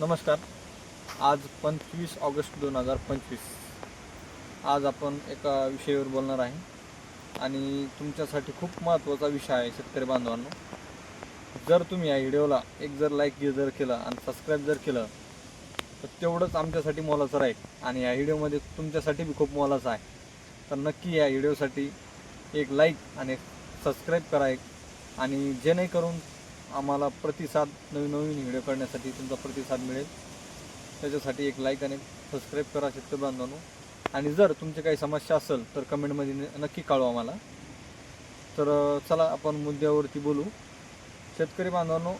नमस्कार. आज पंचवीस ऑगस्ट दोन हजार पंचवीस. आज आपण एका विषयावर बोलणार आहे. आणि तुमच्यासाठी खूप महत्त्वाचा विषय आहे शेतकरी बांधवांनो. जर तुम्ही या व्हिडिओला एक जर लाईक जर केलं आणि सबस्क्राईब जर केलं तर तेवढंच आमच्यासाठी मोलाचं राहील. आणि या व्हिडिओमध्ये तुमच्यासाठी बी खूप मोलाचं आहे. तर नक्की या व्हिडिओसाठी एक लाईक आणि सबस्क्राईब करा एक. आणि जेणेकरून आम्हाला प्रतिसाद नवीन नवीन व्हिडिओ करण्यासाठी तुमचा प्रतिसाद मिळेल. त्याच्यासाठी एक लाईक आणि सबस्क्राईब करा शेतकरी बांधवांनो. आणि जर तुमची काही समस्या असेल तर कमेंटमध्ये न- नक्की कळवा आम्हाला. तर चला आपण मुद्द्यावरती बोलू. शेतकरी बांधवांनो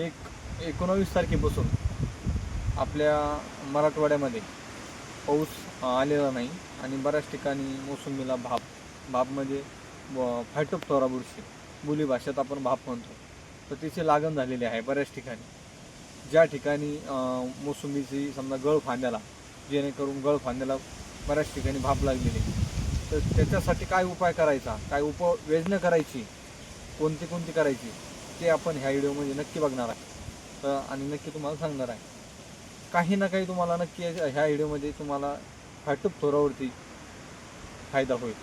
एक एकोणावीस तारखेपासून आपल्या मराठवाड्यामध्ये पाऊस आलेला नाही. आणि बऱ्याच ठिकाणी मोसंबीला भाप भाप म्हणजे फायटोप तोरा बुरशी बोली भाषेत आपण भाप म्हणतो. तर तिची लागण झालेली आहे बऱ्याच ठिकाणी. ज्या ठिकाणी मोसंबीची समजा गळ फांद्याला जेणेकरून गळ फांद्याला बऱ्याच ठिकाणी भाप लागलेली तर त्याच्यासाठी काय उपाय करायचा? काय उपयोजना करायची? कोणती कोणती करायची? ते आपण ह्या व्हिडिओमध्ये नक्की बघणार आहे. तर आणि नक्की तुम्हाला सांगणार आहे. काही ना काही तुम्हाला नक्की ह्या व्हिडिओमध्ये तुम्हाला फायटोप थोरावरती फायदा होईल.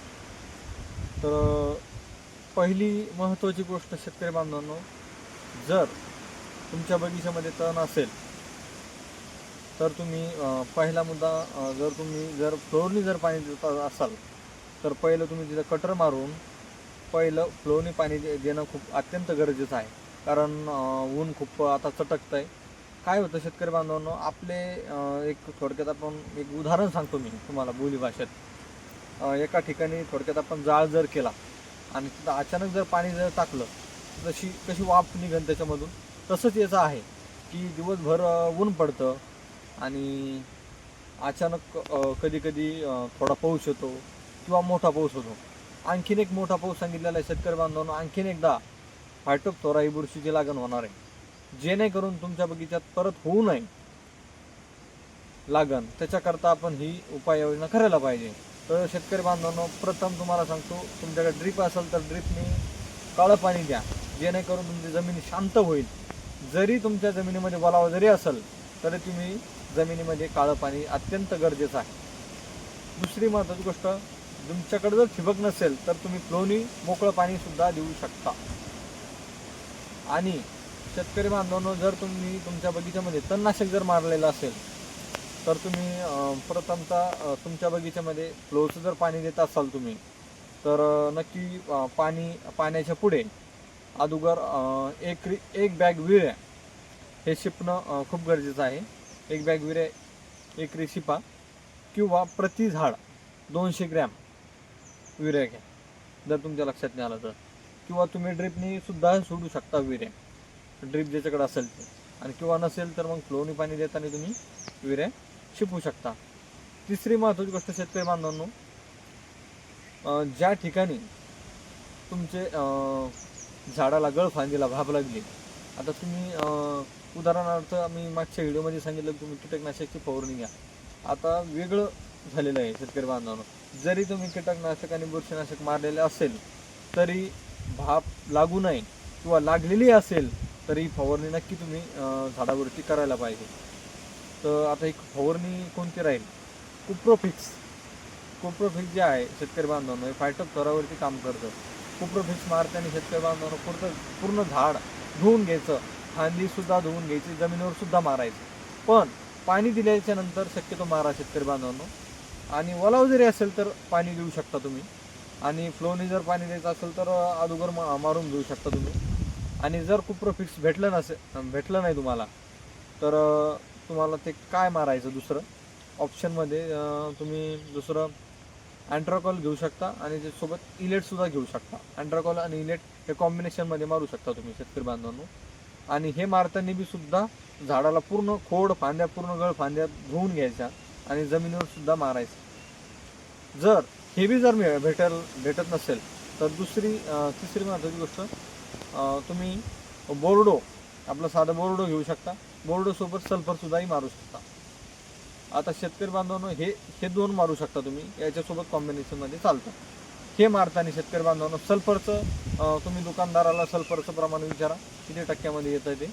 तर पहिली महत्त्वाची गोष्ट शेतकरी बांधवांनो जर तुमच्या बगीच्यामध्ये तण असेल तर तुम्ही पहिला मुद्दा जर तुम्ही जर फ्लोरनी जर पाणी देत असाल तर पहिलं तुम्ही तिथं कटर मारून पहिलं फ्लोरनी पाणी दे- देणं खूप अत्यंत गरजेचं आहे. कारण ऊन खूप आता चटकतं आहे काय होतं शेतकरी बांधवांनो आपले एक थोडक्यात आपण एक उदाहरण सांगतो मी तुम्हाला बोली भाषेत. एका ठिकाणी थोडक्यात आपण जाळ जर केला आणि तिथं अचानक जर पाणी जर टाकलं जशी कशी वाफ निघन त्याच्यामधून तसंच याचं आहे की दिवसभर ऊन पडतं आणि अचानक कधी कधी थोडा पाऊस येतो किंवा मोठा पाऊस होतो. आणखीन एक मोठा पाऊस सांगितलेला आहे शेतकरी बांधवांना आणखीन एकदा फायटोप थोरा ही बुरशीची लागण होणार आहे. जेणेकरून तुमच्या बगीच्यात परत होऊ नये लागण. त्याच्याकरता आपण ही उपाययोजना करायला पाहिजे. तर शेतकरी बांधवांनो प्रथम तुम्हाला सांगतो तुमच्याकडे ड्रीप असेल तर ड्रीपनी काळं पाणी द्या. जेणेकरून तुमची जमीन शांत होईल. जरी तुमच्या जमिनीमध्ये ओलावा जरी असेल तरी तुम्ही जमिनीमध्ये काळं पाणी अत्यंत गरजेचं आहे. दुसरी महत्त्वाची गोष्ट तुमच्याकडे जर ठिबक नसेल तर तुम्ही फ्लोनी मोकळं पाणीसुद्धा देऊ शकता. आणि शेतकरी बांधवांनो जर तुम्ही तुमच्या बगीच्यामध्ये तणनाशक जर मारलेलं असेल तर तुम्ही प्रथमतः तुमच्या बगीच्यामध्ये फ्लोचं जर पाणी देत असाल तुम्ही तर नक्की पाणी पाण्याच्या पुढे अगोदर एक एक बॅग विळ्या हे शिपणं खूप गरजेचं आहे. एक बॅग विळ्या एक शिपा किंवा प्रति झाड दोनशे ग्रॅम विरे घ्या जर तुमच्या लक्षात नाही आलं तर. किंवा तुम्ही ड्रिपनी सुद्धा सोडू शकता विरे ड्रिप ज्याच्याकडे असेल ते. आणि किंवा नसेल तर मग फ्लोनी पाणी देताना तुम्ही विर्या शिपू शकता. तिसरी महत्त्वाची गोष्ट शेतकरी बांधवांनो ज्या ठिकाणी तुमचे झाडाला गळ फांदीला भाब लागली. आता तुम्ही उदाहरणार्थ मी मागच्या व्हिडिओमध्ये सांगितलं की तुम्ही कीटकनाशकची फवारणी घ्या. आता वेगळं झालेलं आहे शेतकरी बांधवांनो. जरी तुम्ही कीटकनाशक आणि बुरशीनाशक मारलेले असेल तरी भाप लागू नये किंवा लागलेली असेल तरी फवारणी नक्की तुम्ही झाडावरती करायला पाहिजे. तर आता एक फवारणी कोणती राहील? कुप्रोफिक्स. कुप्रोफिक्स जे आहे शेतकरी बांधवांनो हे फायटोप थरावरती काम करतं कुप्रोफिक्स मारताना शेतकरी बांधवांनो पूर्ण पूर्ण झाड धुवून घ्यायचं. फांदीसुद्धा धुवून घ्यायची जमिनीवर सुद्धा मारायचं. पण पाणी दिल्याच्या नंतर शक्यतो मारा शेतकरी बांधवांनो. आणि ओलाव जरी असेल तर पाणी देऊ शकता तुम्ही. आणि फ्लोनी जर पाणी द्यायचं असेल तर अगोदर मा मारून घेऊ शकता तुम्ही. आणि जर कुप्रोफिक्स भेटलं नसेल भेटलं नाही तुम्हाला तर तुम्हाला ते काय मारायचं दुसरं? ऑप्शनमध्ये तुम्ही दुसरं अँट्राकॉल घेऊ शकता आणि त्यासोबत इलेटसुद्धा घेऊ शकता. अँट्राकॉल आणि इलेट हे कॉम्बिनेशनमध्ये मारू शकता तुम्ही शेतकरी बांधवांनो. आणि हे मारताना बी सुद्धा झाडाला पूर्ण खोड फांद्या पूर्ण गळ फांद्या धुवून घ्यायच्या आणि जमिनीवर सुद्धा मारायचं. जर हे बी जर भेटल भेटत नसेल तर दुसरी तिसरी महत्त्वाची गोष्ट तुम्ही बोर्डो आपलं साधं बोर्डो घेऊ शकता. बोर्डसोबत सल्फरसुद्धाही मारू शकता. आता शेतकरी बांधवांनो हे हे दोन मारू शकता तुम्ही. याच्यासोबत कॉम्बिनेशनमध्ये चालतं. हे मारताना शेतकरी बांधवांनो सल्फरचं तुम्ही दुकानदाराला सल्फरचं प्रमाण विचारा. किती टक्क्यामध्ये येतं ते.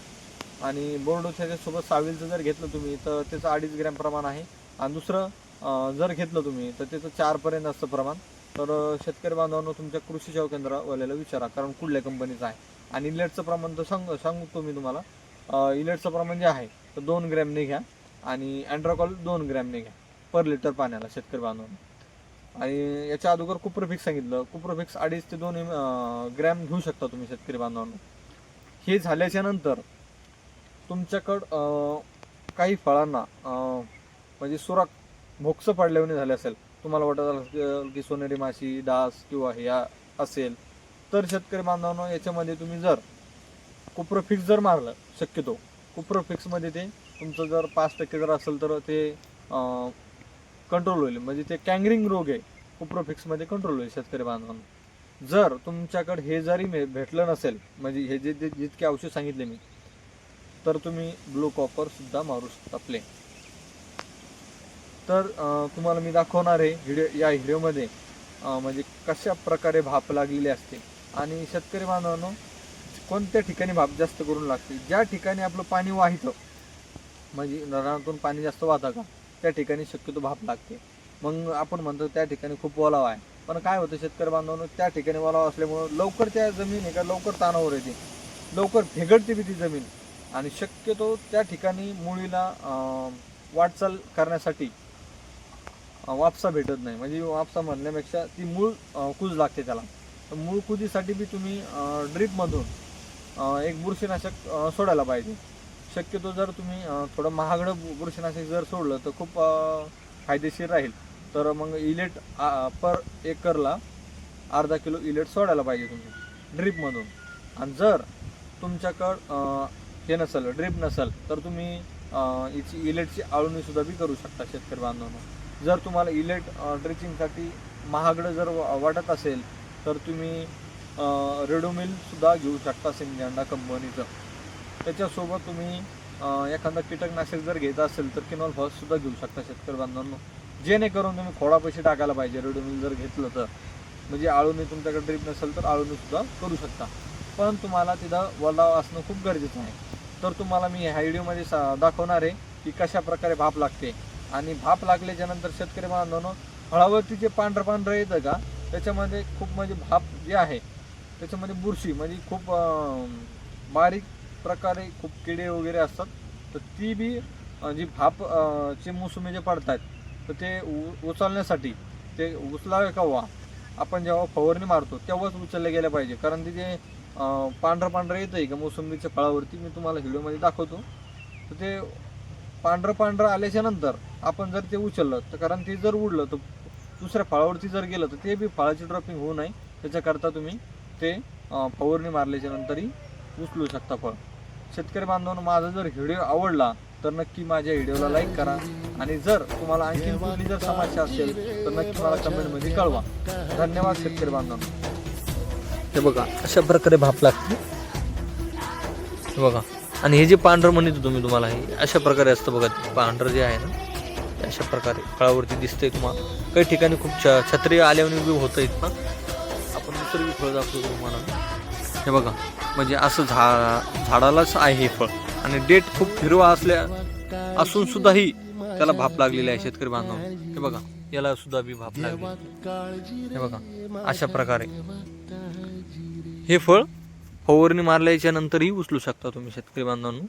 आणि बोर्डोच्यासोबत साविलचं जर घेतलं तुम्ही तर त्याचं अडीच ग्रॅम प्रमाण आहे. आणि दुसरं जर घेतलं तुम्ही तर त्याचं चारपर्यंत असतं प्रमाण. तर शेतकरी बांधवांनो तुमच्या कृषी सेवा केंद्रावाल्याला विचारा कारण कुठल्या कंपनीचं आहे. आणि लेटचं प्रमाण तर सांग सांगतो मी तुम्हाला? इलेटचं प्रमाण जे आहे तर दोन ग्रॅमने घ्या. आणि अँड्राकॉल दोन ग्रॅमने घ्या पर लिटर पाण्याला शेतकरी बांधवांनो. आणि याच्या अगोदर कुप्रफिक्स सांगितलं. कुप्रफिक्स अडीच ते दोन ग्रॅम घेऊ शकता तुम्ही शेतकरी बांधवांना. हे झाल्याच्यानंतर तुमच्याकडं काही फळांना म्हणजे सुराख भोक्स पडल्याने झाले असेल तुम्हाला वाटत असेल की सोनेरी माशी डास किंवा ह्या असेल तर शेतकरी बांधवांनो याच्यामध्ये तुम्ही जर कुप्रफिक्स जर मारलं शक्यतो. कुप्रफिक्समध्ये ते तुमचं जर पाच टक्के जर असेल तर ते कंट्रोल होईल. म्हणजे ते कँगरिंग रोग आहे. कुप्रोफिक्समध्ये कंट्रोल होईल शेतकरी बांधवांना. जर तुमच्याकडे हे जरी मे- भेटलं नसेल म्हणजे हे जे जे जितके औषध सांगितले मी तर तुम्ही ब्लू कॉपर सुद्धा मारू शकता प्ले तर तुम्हाला मी दाखवणार आहे व्हिडिओ या व्हिडिओमध्ये म्हणजे कशा प्रकारे भाप लागलेली असते. आणि शेतकरी बांधवांनो कोणत्या ठिकाणी भाप जास्त करून लागते? ज्या ठिकाणी आपलं पाणी वाहितं म्हणजे नरणातून पाणी जास्त वाहतं का त्या ठिकाणी शक्यतो भाप लागते. मग आपण म्हणतो त्या ठिकाणी खूप ओलावा आहे. पण काय होतं शेतकरी बांधवांनो त्या ठिकाणी ओलावा असल्यामुळं लवकर त्या जमीन आहे का लवकर ताणावर येते. लवकर भेगडते बी ती जमीन. आणि शक्यतो त्या ठिकाणी मुळीला वाटचाल करण्यासाठी वापसा भेटत नाही. म्हणजे वापसा म्हणण्यापेक्षा ती मूळ कुज लागते त्याला. तर मूळ कुजीसाठी बी तुम्ही ड्रीपमधून एक बुरशीनाशक सोडायला पाहिजे. शक्यतो जर तुम्ही थोडं महागडं बुरशीनाशक जर सोडलं तर खूप फायदेशीर राहील. तर मग इलेट पर एकरला अर्धा किलो इलेट सोडायला पाहिजे तुम्ही ड्रीपमधून. आणि जर तुमच्याकडं हे नसेल ड्रीप नसेल तर तुम्ही याची इलेटची आळणीसुद्धा बी करू शकता शेतकरी बांधवांना. जर तुम्हाला इलेट ड्रिचिंगसाठी महागडं जर वाटत असेल तर तुम्ही रेडोमिलसुद्धा घेऊ शकता सिंगजांडा कंपनीचं. त्याच्यासोबत तुम्ही एखादा कीटकनाशक जर घेत असेल तर किनॉल फॉससुद्धा घेऊ शकता शेतकरी बांधवांनो जेणेकरून तुम्ही खोडा पैसे टाकायला पाहिजे रेडोमिल जर घेतलं तर. म्हणजे आळूनी तुमच्याकडे ड्रीप नसेल तर आळूनेसुद्धा करू शकता. पण तुम्हाला तिथं वलाव असणं खूप गरजेचं आहे. तर तुम्हाला मी ह्या व्हिडिओमध्ये सा दाखवणार आहे की कशा प्रकारे भाप लागते. आणि भाप लागल्याच्या नंतर शेतकरी बांधवांनो फळावरती जे पांढरं पांढरं येतं का? त्याच्यामध्ये खूप म्हणजे भाप जे आहे त्याच्यामध्ये बुरशी म्हणजे खूप बारीक प्रकारे खूप किडे वगैरे असतात तर ती बी जी भाप चे मोसमे जे पडतात तर ते उ- उचलण्यासाठी ते उचलावे केव्हा आपण जेव्हा फवारणी मारतो तेव्हाच उचलले गेले पाहिजे. कारण ते जे पांढरं पांढरं येतं आहे का मोसंबीच्या फळावरती? मी तुम्हाला व्हिडिओमध्ये दाखवतो. तर ते पांढरं पांढरं आल्याच्यानंतर आपण जर ते उचललं तर कारण ते जर उडलं तर दुसऱ्या फळावरती जर गेलं तर ते बी फळाची ड्रॉपिंग होऊ नये. त्याच्याकरता तुम्ही ते अं, फवारणी मारल्याच्या नंतरही उचलू शकता फळ शेतकरी बांधवांनो माझा जर व्हिडिओ आवडला तर नक्की माझ्या व्हिडिओला लाईक करा. आणि जर तुम्हाला आणखी कुठली जर समस्या असेल तर नक्की मला कमेंटमध्ये कळवा. धन्यवाद शेतकरी बांधवांनो. हे बघा अशा प्रकारे भाप लागते. हे बघा आणि हे जे पांढरं म्हणित होतो तुम्हाला हे अशा प्रकारे असतं बघा ते पांढरं जे आहे ना अशा प्रकारे फळावरती दिसतंय तुम्हाला. काही ठिकाणी खूप छ छत्री आल्याने बी होतं इथं आपण फळ दाखवतो तुम्हाला. हे बघा म्हणजे असं झा झाडालाच आहे हे फळ. आणि डेट खूप हिरवा असल्या असून सुद्धाही त्याला भाप लागलेली आहे शेतकरी बांधव हे बघा याला सुद्धा बी भाप लागली. हे बघा अशा प्रकारे. हे फळ फवारणी मारल्याच्या नंतरही उचलू शकता तुम्ही शेतकरी बांधवांनो.